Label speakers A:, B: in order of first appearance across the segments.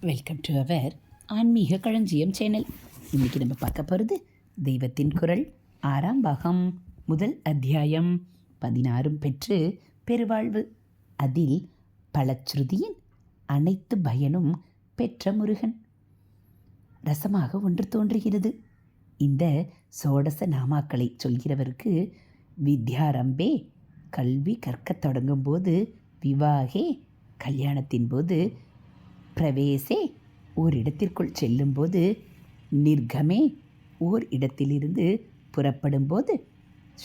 A: Welcome to our ஆன்மீக களஞ்சியம் channel இன்றைக்கி நம்ம பார்க்க போகிறது தெய்வத்தின் குரல் ஆறாம் பாகம் முதல் அத்தியாயம் பதினாறும் பெற்று பெருவாழ்வு. அதில் பலச்ருதியின் அனைத்து பயனும் பெற்ற முருகன். ரசமாக ஒன்று தோன்றுகிறது. இந்த சோடச நாமாக்களை சொல்கிறவருக்கு வித்யாரம்பே கல்வி கற்கத் தொடங்கும்போது விவாகே கல்யாணத்தின் போது பிரவேசே ஓர் இடத்திற்குள் செல்லும்போது நிர்கமே ஓர் இடத்திலிருந்து புறப்படும்போது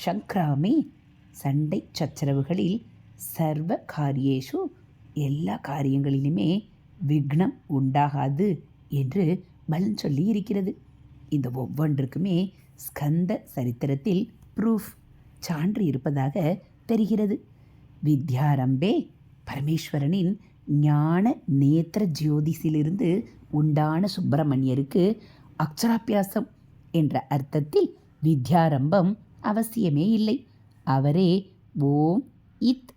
A: சங்க்ராமே சண்டை சச்சரவுகளில் சர்வ காரியேஷு எல்லா காரியங்களிலுமே விக்னம் உண்டாகாது என்று பலன் சொல்லி இருக்கிறது. இந்த ஒவ்வொன்றுக்குமே ஸ்கந்த சரித்திரத்தில் ப்ரூஃப் சான்று இருப்பதாக தெரிகிறது. வித்யாரம்பே பரமேஸ்வரனின் ஞான நேத்திர ஜோதிஷிலிருந்து உண்டான சுப்பிரமணியருக்கு அக்ஷராபியாசம் என்ற அர்த்தத்தில் வித்யாரம்பம் அவசியமே இல்லை. அவரே ஓம் இத்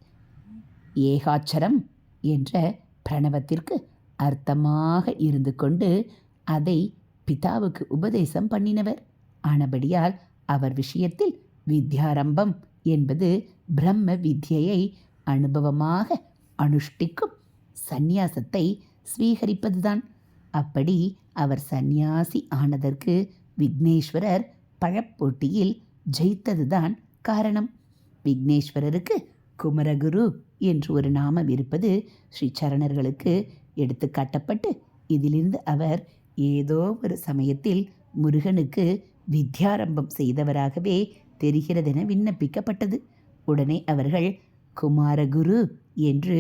A: ஏகாட்சரம் என்ற பிரணவத்திற்கு அர்த்தமாக இருந்து கொண்டு அதை பிதாவுக்கு உபதேசம் பண்ணினவர். ஆனபடியால் அவர் விஷயத்தில் வித்யாரம்பம் என்பது பிரம்ம வித்யையை அனுபவமாக அனுஷ்டிக்கும் சந்நியாசத்தை ஸ்வீகரிப்பதுதான். அப்படி அவர் சந்நியாசி ஆனதற்கு விக்னேஸ்வரர் பழப்போட்டியில் ஜெயித்ததுதான் காரணம். விக்னேஸ்வரருக்கு குமரகுரு என்று ஒரு நாமம் இருப்பது ஸ்ரீ சரணர்களுக்கு எடுத்துக்காட்டப்பட்டு இதிலிருந்து அவர் ஏதோ ஒரு சமயத்தில் முருகனுக்கு வித்யாரம்பம் செய்தவராகவே தெரிகிறதென விண்ணப்பிக்கப்பட்டது. உடனே அவர்கள் குமாரகுரு என்று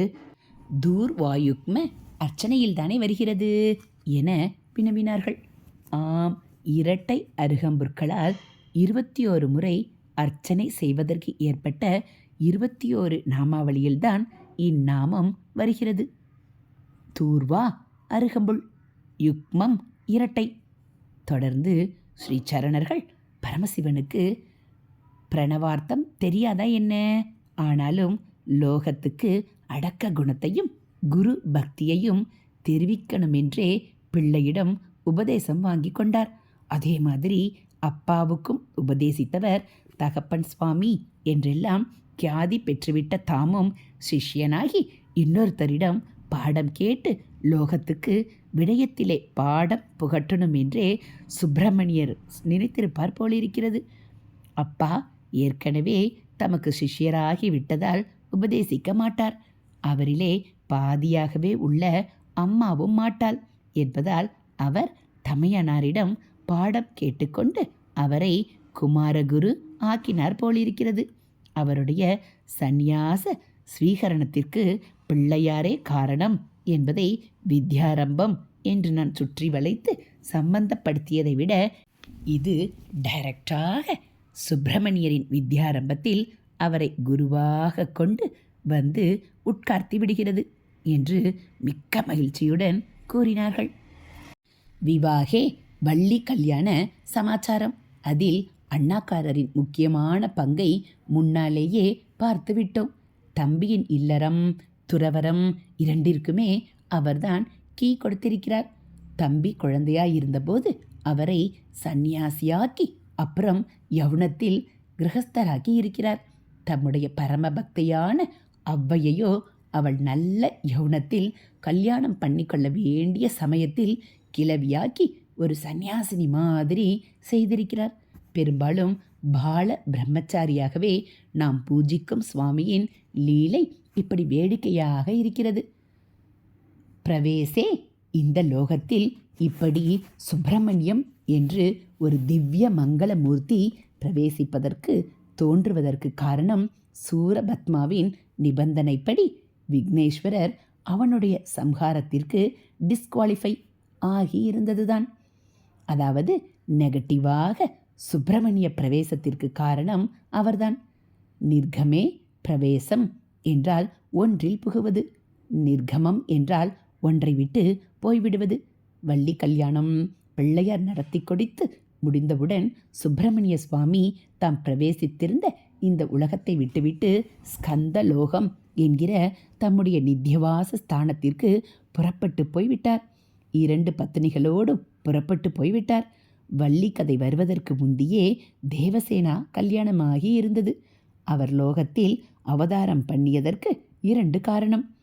A: தூர்வாயுக்ம அர்ச்சனையில் தானே வருகிறது என வினவினார்கள் ஆம் இரட்டை அருகம்புற்களால் இருபத்தி ஓரு முறை அர்ச்சனை செய்வதற்கு ஏற்பட்ட இருபத்தி ஓரு நாமாவளியில்தான் இந்நாமம் வருகிறது. தூர்வா அருகம்புல் யுக்மம் இரட்டை. தொடர்ந்து ஸ்ரீ சரணர்கள் பரமசிவனுக்கு பிரணவார்த்தம் தெரியாதா என்ன? ஆனாலும் லோகத்துக்கு அடக்க குணத்தையும் குரு பக்தியையும் தெரிவிக்கணுமென்றே பிள்ளையிடம் உபதேசம் வாங்கி கொண்டார். அதே மாதிரி அப்பாவுக்கும் உபதேசித்தவர் தகப்பன் சுவாமி என்றெல்லாம் கியாதி பெற்றுவிட்ட தாமும் சிஷ்யனாகி இன்னொருத்தரிடம் பாடம் கேட்டு லோகத்துக்கு விடயத்திலே பாடம் புகட்டணும் என்றே சுப்பிரமணியர் நினைத்திருப்பார் போலிருக்கிறது. அப்பா ஏற்கனவே தமக்கு சிஷ்யராகி விட்டதால் உபதேசிக்க மாட்டார். அவரிலே பாதியாகவே உள்ள அம்மாவும் மாட்டாள் என்பதால் அவர் தமையனாரிடம் பாடம் கேட்டுக்கொண்டு அவரை குமாரகுரு ஆக்கினார் போலிருக்கிறது. அவருடைய சந்நியாச ஸ்வீகரணத்திற்கு பிள்ளையாரே காரணம் என்பதை வித்யாரம்பம் என்று நான் சுற்றி வளைத்து சம்பந்தப்படுத்தியதை விட இது டைரக்டாக சுப்பிரமணியரின் வித்யாரம்பத்தில் அவரை குருவாக கொண்டு வந்து உட்கார்த்தி விடுகிறது என்று மிக்க மகிழ்ச்சியுடன் கூறினார்கள். விவாகே வள்ளி கல்யாண சமாச்சாரம். அதில் அண்ணாக்காரரின் முக்கியமான பங்கை முன்னாலேயே பார்த்துவிட்டோம் தம்பியின் இல்லறம் துறவரம் இரண்டிற்குமே அவர்தான் கீ கொடுத்திருக்கிறார். தம்பி குழந்தையாய் இருந்தபோது அவரை சந்நியாசியாக்கி அப்புறம் யவுனத்தில் கிரகஸ்தராக்கி இருக்கிறார் தம்முடைய பரமபக்தையான அவ்வையையோ அவள் நல்ல யௌனத்தில் கல்யாணம் பண்ணிக்கொள்ள வேண்டிய சமயத்தில் கிளவியாக்கி ஒரு சந்நியாசினி மாதிரி செய்திருக்கிறார். பெரும்பாலும் பால பிரம்மச்சாரியாகவே நாம் பூஜிக்கும் சுவாமியின் லீலை இப்படி வேடிக்கையாக இருக்கிறது. பிரவேசே இந்த லோகத்தில் இப்படி சுப்பிரமணியம் என்று ஒரு திவ்ய மங்களமூர்த்தி பிரவேசிப்பதற்கு தோன்றுவதற்கு காரணம் சூரபத்மாவின் நிபந்தனைப்படி விக்னேஸ்வரர் அவனுடைய சம்ஹாரத்திற்கு டிஸ்குவாலிஃபை ஆகி இருந்ததுதான் அதாவது நெகட்டிவாக சுப்பிரமணிய பிரவேசத்திற்கு காரணம் அவர்தான். நிர்கமே பிரவேசம் என்றால் ஒன்றில் புகுவது நிர்கமம் என்றால் ஒன்றை விட்டு போய்விடுவது. வள்ளி கல்யாணம் பிள்ளையார் நடத்தி கொடுத்து முடிந்தவுடன் சுப்பிரமணிய சுவாமி தாம் பிரவேசித்திருந்த இந்த உலகத்தை விட்டுவிட்டு ஸ்கந்த லோகம் என்கிற தம்முடைய நித்தியவாச ஸ்தானத்திற்கு புறப்பட்டு போய்விட்டார். இரண்டு பத்தினிகளோடும் புறப்பட்டு போய்விட்டார். வள்ளி கதை வருவதற்கு முந்தியே தேவசேனா கல்யாணமாகி இருந்தது. அவர் லோகத்தில் அவதாரம் பண்ணியதற்கு இரண்டு காரணம்.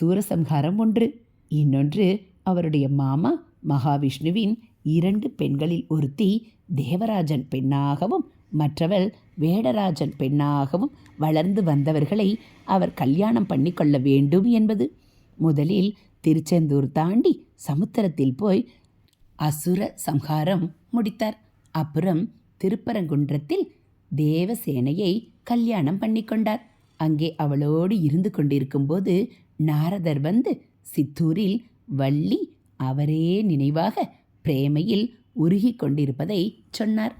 A: சூரசம்ஹாரம் ஒன்று. இன்னொன்று அவருடைய மாமா மகாவிஷ்ணுவின் இரண்டு பெண்களில் ஒருத்தி தேவராஜன் பெண்ணாகவும் மற்றவள் வேடராஜன் பெண்ணாகவும் வளர்ந்து வந்தவர்களை அவர் கல்யாணம் பண்ணிக்கொள்ள வேண்டும் என்பது. முதலில் திருச்செந்தூர் தாண்டி சமுத்திரத்தில் போய் அசுர சம்ஹாரம் முடித்தார். அப்புறம் திருப்பரங்குன்றத்தில் தேவசேனையை கல்யாணம் பண்ணிக்கொண்டார். அங்கே அவளோடு இருந்து கொண்டிருக்கும்போது நாரதர் வந்து சித்தூரில் வள்ளி அவரே நினைவாக பிரேமையில் உருகி கொண்டிருப்பதை சொன்னார்.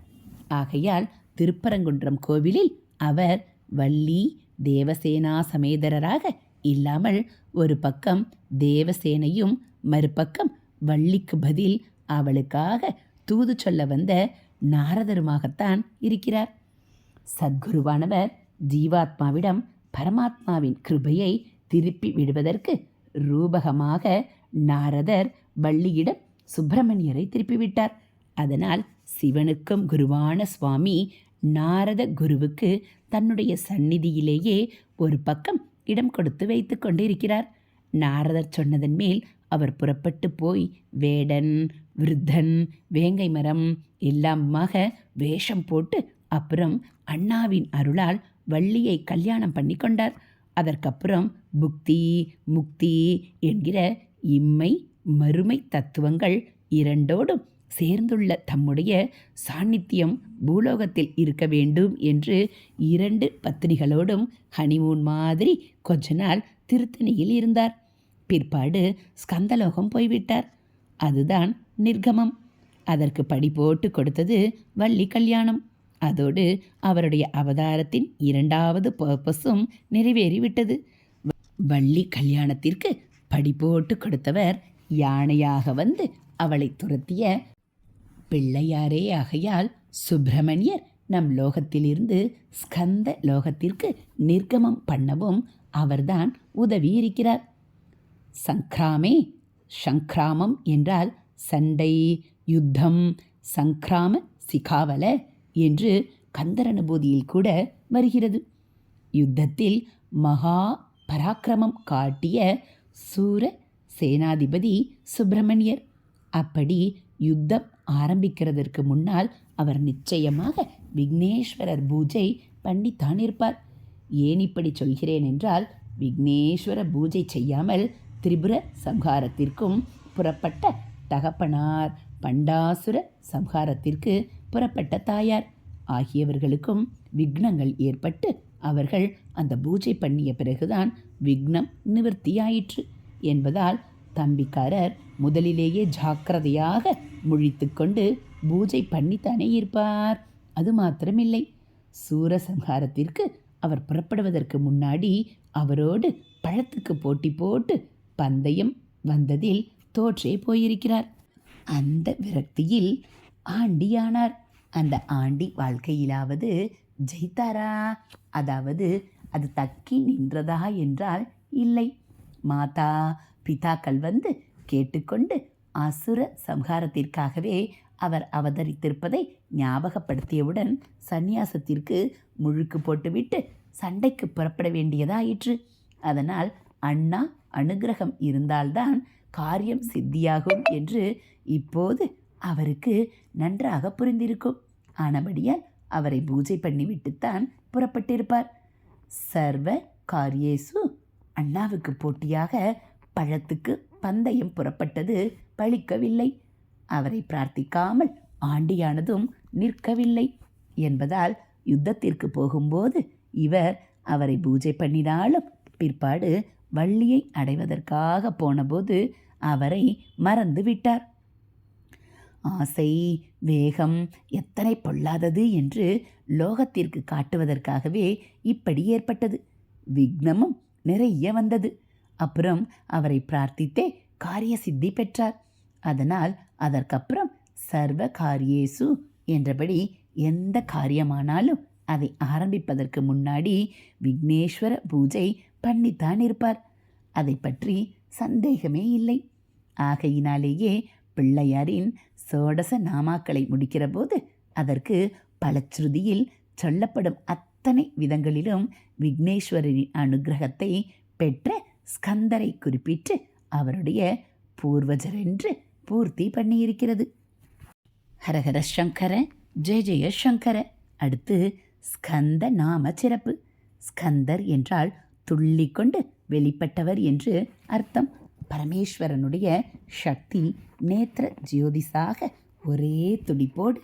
A: ஆகையால் திருப்பரங்குன்றம் கோவிலில் அவர் வள்ளி தேவசேனா சமேதரராக இல்லாமல் ஒரு பக்கம் தேவசேனையும் மறுபக்கம் வள்ளிக்கு பதில் அவளுக்காக தூது சொல்ல வந்த நாரதருமாகத்தான் இருக்கிறார். சத்குருவானவர் ஜீவாத்மாவிடம் பரமாத்மாவின் கிருபையை திருப்பி விடுவதற்கு ரூபகமாக நாரதர் வள்ளியிடம் சுப்பிரமணியரை திருப்பிவிட்டார். அதனால் சிவனுக்கும் குருவான சுவாமி நாரத குருவுக்கு தன்னுடைய சந்நிதியிலேயே ஒரு பக்கம் இடம் கொடுத்து வைத்து கொண்டிருக்கிறார். நாரதர் சொன்னதன் மேல் அவர் புறப்பட்டு போய் வேடன் விருத்தன் வேங்கை மரம் எல்லாமாக வேஷம் போட்டு அப்புறம் அண்ணாவின் அருளால் வள்ளியை கல்யாணம் பண்ணி கொண்டார். அதற்கப்புறம் புக்தி முக்தி என்கிற இம்மை மறுமை தத்துவங்கள் இரண்டோடும் சேர்ந்துள்ள தம்முடைய சாநித்தியம் பூலோகத்தில் இருக்க வேண்டும் என்று இரண்டு பத்தினிகளோடும் ஹனிமூன் மாதிரி கொஞ்ச நாள் திருத்தணியில் இருந்தார். பிற்பாடு ஸ்கந்தலோகம் போய்விட்டார். அதுதான் நிர்கமம். அதற்கு படி போட்டு கொடுத்தது வள்ளி கல்யாணம். அதோடு அவருடைய அவதாரத்தின் இரண்டாவது பர்பஸும் நிறைவேறிவிட்டது. வள்ளி கல்யாணத்திற்கு படி போட்டு கொடுத்தவர் யானையாக வந்து அவளை துரத்திய பிள்ளையாரே ஆகையால் சுப்பிரமணியர் நம் லோகத்திலிருந்து ஸ்கந்த லோகத்திற்கு நிர்கமம் பண்ணவும் அவர்தான் உதவி இருக்கிறார் சங்கிராமே சங்கிராமம் என்றால் சண்டை யுத்தம் சங்கிராம சிகாவல என்று கந்தரனுபூதியில் கூட வருகிறது. யுத்தத்தில் மகா பராக்கிரமம் காட்டிய சூர சேனாதிபதி சுப்பிரமணியர். அப்படி யுத்தம் ஆரம்பிக்கிறதற்கு முன்னால் அவர் நிச்சயமாக விக்னேஸ்வரர் பூஜை பண்ணித்தான் இருப்பார். ஏன் இப்படி சொல்கிறேன் என்றால் விக்னேஸ்வர பூஜை செய்யாமல் திரிபுர சம்ஹாரத்திற்கும் புறப்பட்ட தகப்பனார் பண்டாசுர சம்ஹாரத்திற்கு புறப்பட்ட தாயார் ஆகியவர்களுக்கும் விக்னங்கள் ஏற்பட்டு அவர்கள் அந்த பூஜை பண்ணிய பிறகுதான் விக்னம் நிவர்த்தியாயிற்று என்பதால் தம்பிக்காரர் முதலிலேயே ஜாக்கிரதையாக முழித்து கொண்டு பூஜை பண்ணித்தானே இருப்பார். அது மாத்திரமில்லை. சூரசம்ஹாரத்திற்கு அவர் புறப்படுவதற்கு முன்னாடி அவரோடு பழத்துக்கு போட்டி போட்டு பந்தயம் வந்ததில் தோற்றே போயிருக்கிறார். அந்த விரக்தியில் ஆண்டியானார். அந்த ஆண்டி வாழ்க்கையிலாவது ஜெயித்தாரா? அதாவது அது தக்கி நின்றதா என்றால் இல்லை. மாதா பிதாக்கள் வந்து கேட்டுக்கொண்டு அசுர சம்ஹாரத்திற்காகவே அவர் அவதரித்திருப்பதை ஞாபகப்படுத்தியவுடன் சந்நியாசத்திற்கு முழுக்கு போட்டுவிட்டு சண்டைக்கு புறப்பட வேண்டியதாயிற்று. அதனால் அண்ணா அனுகிரகம் இருந்தால்தான் காரியம் சித்தியாகும் என்று இப்போது அவருக்கு நன்றாக புரிந்திருக்கும். ஆனபடியால் அவரை பூஜை பண்ணிவிட்டுத்தான் புறப்பட்டிருப்பார். சர்வ காரியேசு அண்ணாவுக்கு போட்டியாக பழத்துக்கு பந்தயம் புறப்பட்டது. பழிக்கவில்லை. அவரை பிரார்த்திக்காமல் ஆண்டியானதும் நிற்கவில்லை. என்பதால் யுத்தத்திற்கு போகும்போது இவர் அவரை பூஜை பண்ணினாலும் பிற்பாடு வள்ளியை அடைவதற்காக போனபோது அவரை மறந்து விட்டார். ஆசை வேகம் எத்தனை பொல்லாதது என்று லோகத்திற்கு காட்டுவதற்காகவே இப்படி ஏற்பட்டது. விக்னமும் நிறைய வந்தது. அப்புறம் அவரை பிரார்த்தித்தே காரிய சித்தி பெற்றார். அதனால் அதற்கப்புறம் சர்வ காரியேசு என்றபடி எந்த காரியமானாலும் அதை ஆரம்பிப்பதற்கு முன்னாடி விக்னேஸ்வர பூஜை பண்ணித்தான் இருப்பார். அதை பற்றி சந்தேகமே இல்லை. ஆகையினாலேயே பிள்ளையாரின் சோடச நாமாக்களை முடிக்கிற போது அதற்கு பலச்ருதியில் சொல்லப்படும் அத்தனை விதங்களிலும் விக்னேஸ்வரரின் அனுக்கிரகத்தை பெற்ற ஸ்கந்தரை குறிப்பிட்டு அவருடைய பூர்வஜர் என்று பூர்த்தி பண்ணியிருக்கிறது. ஹரஹர சங்கர ஜெய ஜெய சங்கர. அடுத்து ஸ்கந்த நாம சிறப்பு. ஸ்கந்தர் என்றால் துள்ளி கொண்டு வெளிப்பட்டவர் என்று அர்த்தம். பரமேஸ்வரனுடைய சக்தி நேத்திர ஜோதிஷாக ஒரே துடிப்போடு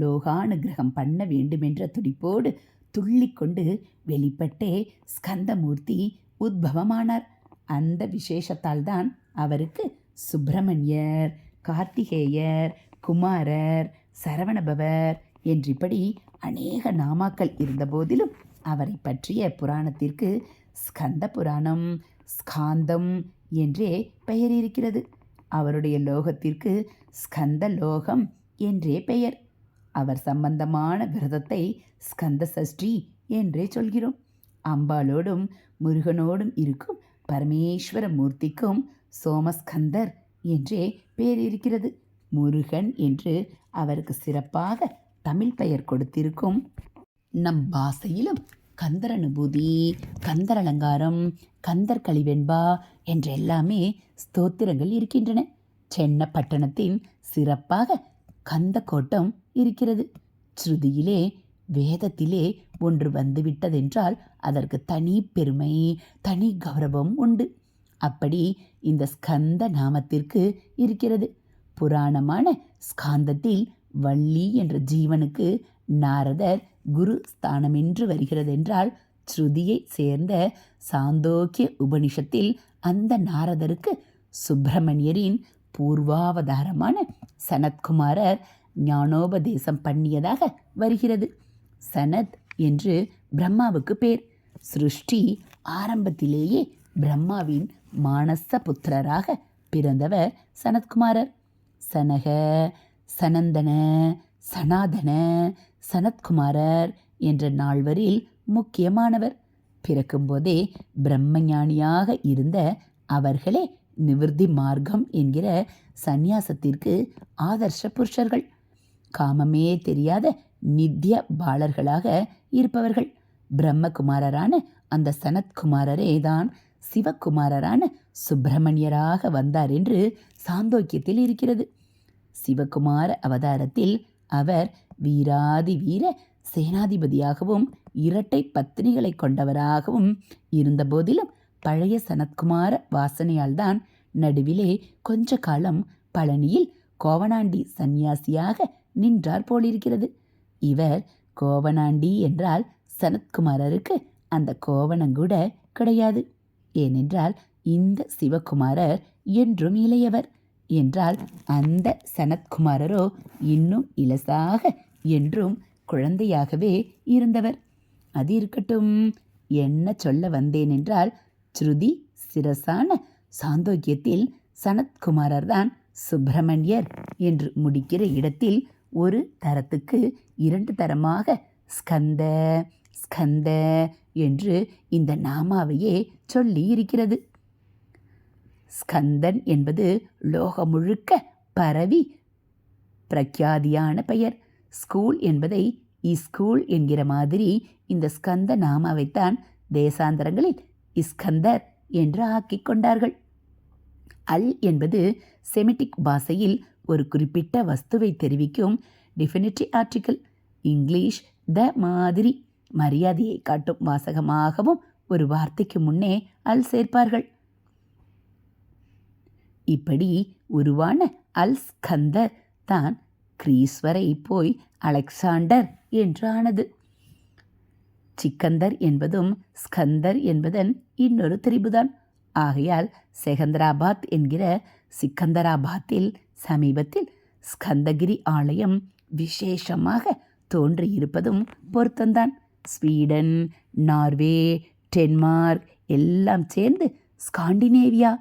A: லோகானுகிரகம் பண்ண வேண்டுமென்ற துடிப்போடு துள்ளிக்கொண்டு வெளிப்பட்டே ஸ்கந்தமூர்த்தி உத்பவமானார். அந்த விசேஷத்தால் தான் அவருக்கு சுப்பிரமணியர் கார்த்திகேயர் குமாரர் சரவணபவர் என்றிப்படி அநேக நாமாக்கள் இருந்தபோதிலும் அவரை பற்றிய புராணத்திற்கு ஸ்கந்த புராணம் ஸ்காந்தம் என்றே பெயர் இருக்கிறது. அவருடைய லோகத்திற்கு ஸ்கந்த லோகம் என்றே பெயர். அவர் சம்பந்தமான விரதத்தை ஸ்கந்த சஷ்டி என்றே சொல்கிறோம். அம்பாளோடும் முருகனோடும் இருக்கும் பரமேஸ்வர மூர்த்திக்கும் சோமஸ்கந்தர் என்றே பெயர் இருக்கிறது முருகன் என்று அவருக்கு சிறப்பாக தமிழ் பெயர் கொடுத்திருக்கும் நம் பாசையிலும் கந்தர் அனுபூதி கந்தர் அலங்காரம் கந்தர் கழிவெண்பா என்ற எல்லாமே ஸ்தோத்திரங்கள் இருக்கின்றன. சென்ன பட்டணத்தின் சிறப்பாக கந்த கோட்டம் இருக்கிறது. ஸ்ருதியிலே வேதத்திலே ஒன்று வந்துவிட்டதென்றால் அதற்கு தனி பெருமை தனி கௌரவம் உண்டு. அப்படி இந்த ஸ்கந்த நாமத்திற்கு இருக்கிறது. புராணமான ஸ்காந்தத்தில் வள்ளி என்ற ஜீவனுக்கு நாரதர் குரு ஸ்தானமென்று வருகிறதென்றால் ஸ்ருதியை சேர்ந்த சாந்தோக்கிய உபனிஷத்தில் அந்த நாரதருக்கு சுப்பிரமணியரின் பூர்வாவதாரமான சனத்குமாரர் ஞானோபதேசம் பண்ணியதாக வருகிறது. சனத் என்று பிரம்மாவுக்கு பேர். சிருஷ்டி ஆரம்பத்திலேயே பிரம்மாவின் மானச புத்திரராக பிறந்தவர் சனத்குமாரர். சனக சனந்தன சனாதன சனத்குமாரர் என்ற நால்வரில் முக்கியமானவர். பிறக்கும்போதே பிரம்மஞானியாக இருந்த அவர்களே நிவிருத்தி மார்க்கம் என்கிற சந்நியாசத்திற்கு ஆதர்ஷ புருஷர்கள். காமமே தெரியாத நித்திய பாலர்களாக இருப்பவர்கள். பிரம்மகுமாரரான அந்த சனத்குமாரரே தான் சிவகுமாரரான சுப்பிரமணியராக வந்தார் என்று சாந்தோக்கியத்தில் இருக்கிறது. சிவகுமார அவதாரத்தில் அவர் வீராதி வீர சேனாதிபதியாகவும் இரட்டை பத்தினிகளை கொண்டவராகவும் இருந்தபோதிலும் பழைய சனத்குமார வாசனையால்தான் நடுவிலே கொஞ்ச காலம் பழனியில் கோவனாண்டி சந்நியாசியாக நின்றார் போலிருக்கிறது. இவர் கோவனாண்டி என்றால் சனத்குமாரருக்கு அந்த கோவணங்கூட கிடையாது. ஏனென்றால் இந்த சிவகுமாரர் என்றும் இளையவர். என்றால் அந்த சனத்குமாரரோ இன்னும் இலசாக என்றும் குழந்தையாகவே இருந்தவர். அது இருக்கட்டும் என்ன சொல்ல வந்தேன் என்றால் ஸ்ருதி சிரசான சாந்தோக்கியத்தில் சனத்குமாரர் தான் சுப்பிரமணியர் என்று முடிக்கிற இடத்தில் ஒரு தரத்துக்கு இரண்டு தரமாக ஸ்கந்த ஸ்கந்த என்று இந்த நாமாவையே சொல்லி இருக்கிறது. ஸ்கந்தன் என்பது லோகம் முழுக்க பரவி பிரக்யாதியான பெயர். ஸ்கூல் என்பதை இஸ்கூல் என்கிற மாதிரி இந்த ஸ்கந்த நாமாவைத்தான் தேசாந்தரங்களில் இஸ்கந்தர் என்று ஆக்கிக் கொண்டார்கள். அல் என்பது செமிட்டிக் பாஷையில் ஒரு குறிப்பிட்ட வஸ்துவை தெரிவிக்கும் டிஃபினிட்டி ஆர்டிக்கிள் இங்கிலீஷ் த மாதிரி. மரியாதையை காட்டும் வாசகமாகவும் ஒரு வார்த்தைக்கு முன்னே அல் சேர்ப்பார்கள். இப்படி உருவான அல் ஸ்கந்தர் தான் கிரீஸ்வரை போய் அலெக்சாண்டர் என்றானது. சிக்கந்தர் என்பதும் ஸ்கந்தர் என்பதன் இன்னொரு திரிபுதான். ஆகையால் செகந்தராபாத் என்கிற சிக்கந்தராபாத்தில் சமீபத்தில் ஸ்கந்தகிரி ஆலயம் விசேஷமாக தோன்றியிருப்பதும் பொருத்தந்தான் ஸ்வீடன் நார்வே டென்மார்க் எல்லாம் சேர்ந்து ஸ்காண்டினேவியா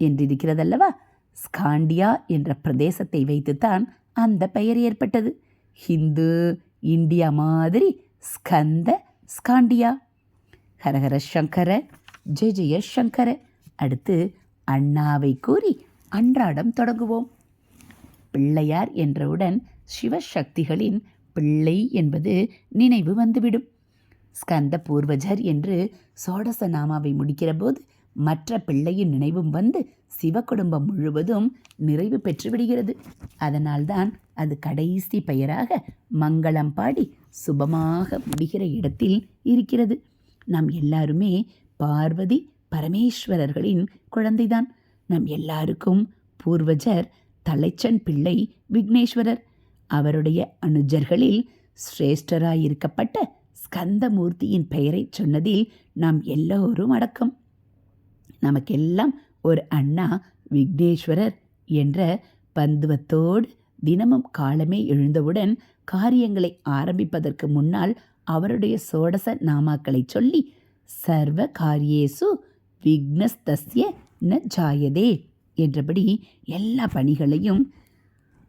A: என்றிருக்கிறதல்லவா? ஸ்காண்டியா என்ற பிரதேசத்தை வைத்துத்தான் அந்த பெயர் ஏற்பட்டது. ஹிந்து இந்தியா மாதிரி ஸ்கந்த ஸ்காண்டியா. ஹரஹர சங்கர ஜெய ஜெய சங்கர. அடுத்து அண்ணாவை கூறி அன்றாடம் தொடங்குவோம். பிள்ளையார் என்றவுடன் சிவசக்திகளின் பிள்ளை என்பது நினைவு வந்துவிடும். ஸ்கந்த பூர்வஜர் என்று சோடச நாமாவை முடிக்கிற போது மற்ற பிள்ளையின் நினைவும் வந்து சிவ குடும்பம் முழுவதும் நிறைவு பெற்று விடுகிறது. அதனால்தான் அது கடைசி பெயராக மங்களம் பாடி சுபமாக முடிகிற இடத்தில் இருக்கிறது. நாம் எல்லாருமே பார்வதி பரமேஸ்வரர்களின் குழந்தைதான். நம் எல்லாருக்கும் பூர்வஜர் தலைச்சன் பிள்ளை விக்னேஸ்வரர். அவருடைய அனுஜர்களில் சிரேஷ்டராயிருக்கப்பட்ட ஸ்கந்தமூர்த்தியின் பெயரை சொன்னதில் நாம் எல்லோரும் அடக்கம். நமக்கெல்லாம் ஒரு அண்ணா விக்னேஸ்வரர் என்ற பந்துவத்தோடு தினமும் காலமே எழுந்தவுடன் காரியங்களை ஆரம்பிப்பதற்கு முன்னால் அவருடைய சோடச நாமாக்களை சொல்லி சர்வ காரியேசு விக்னஸ்தஸ்ய ந ஜாயதே என்றபடி எல்லா பணிகளையும்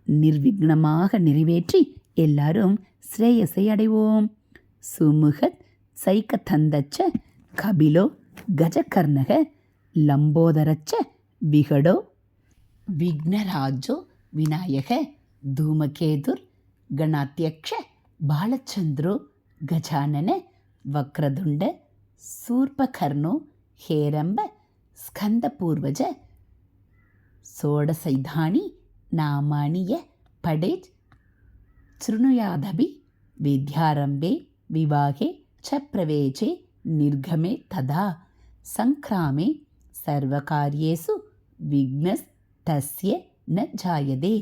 A: நிர்விக்னமாக நிறைவேற்றி எல்லாரும் ஸ்ரேயஸை அடைவோம். சுமுகத் சைக்கதந்தச்ச கபிலோ கஜகர்ணக லம்போதரச்ச விகடோ விக்னராஜோ விநாயக தூமகேதுர் கணாத்தியக்ஷ பாலச்சந்திரோ கஜானன ಸೂರ್ಪಕರ್ಣೋ ಹೇರಂಬ ಸ್ಕಂದಪೂರ್ವಜ ಷೋಡಸೈಧಾಣಿ ನಾಮಾನಿ ಯ ಪಡೇಜ್ ಶೃಣುಯಾದಭಿ ವಿದ್ಯಾರಂಭೆ ವಿವಾಹೆ ಚ ಪ್ರವೇಶೆ ನಿರ್ಗಮೆ ತದಾ ಸಂಕ್ರಾಮೆ ಸರ್ವಕಾರ್ಯೇಸು விக்னஸ் தஸ்ய ந ஜாயதே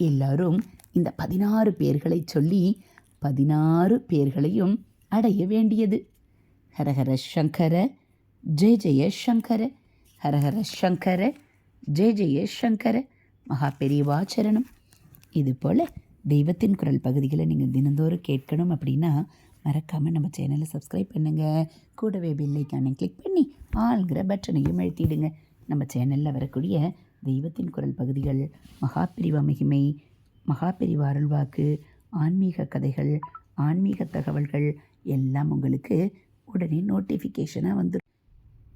A: எல்லாரும் இந்த பதினாறு பேர்களை சொல்லி பதினாறு பேர்களையும் அடைய வேண்டியது ஹரஹர சங்கர ஜெய ஜெய சங்கர ஹரஹர சங்கர ஜெய ஜெய சங்கர மகா பெரியவாச்சரணம் இதுபோல் தெய்வத்தின் குரல் பகுதிகளை நீங்கள் தினந்தோறும் கேட்கணும் அப்படின்னா மறக்காமல் நம்ம சேனலை சப்ஸ்கிரைப் பண்ணுங்கள் கூடவே பில்லைக்கான கிளிக் பண்ணி ஆள்கிற பட்டனையும் அழுத்திடுங்க. நம்ம சேனலில் வரக்கூடிய தெய்வத்தின் குரல் பகுதிகள் மகாபிரிவ மகிமை மகாபிரிவ அருள்வாக்கு ஆன்மீக கதைகள் ஆன்மீக தகவல்கள் எல்லாம் உங்களுக்கு உடனே நோட்டிஃபிகேஷனாக வந்துடும்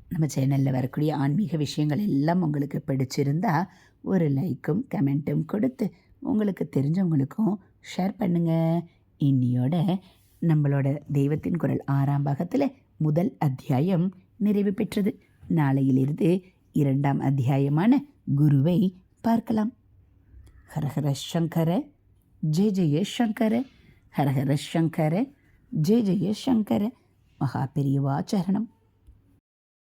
A: நம்ம சேனலில் வரக்கூடிய ஆன்மீக விஷயங்கள் எல்லாம் உங்களுக்கு பிடிச்சிருந்தா ஒரு லைக்கும் கமெண்ட்டும் கொடுத்து உங்களுக்கு தெரிஞ்சவங்களுக்கும் ஷேர் பண்ணுங்கள் இன்னியோட நம்மளோட தெய்வத்தின் குரல் ஆறாம் பாகத்தில் முதல் அத்தியாயம் நிறைவு பெற்றது. நாளையிலிருந்து இரண்டாம் அத்தியாயமான குருவை பார்க்கலாம். ஹரஹர சங்கர ஜெய ஜெய சங்கர ஹரஹர சங்கர ஜெய ஜெய சங்கர. மகா பெரியவா சரணம்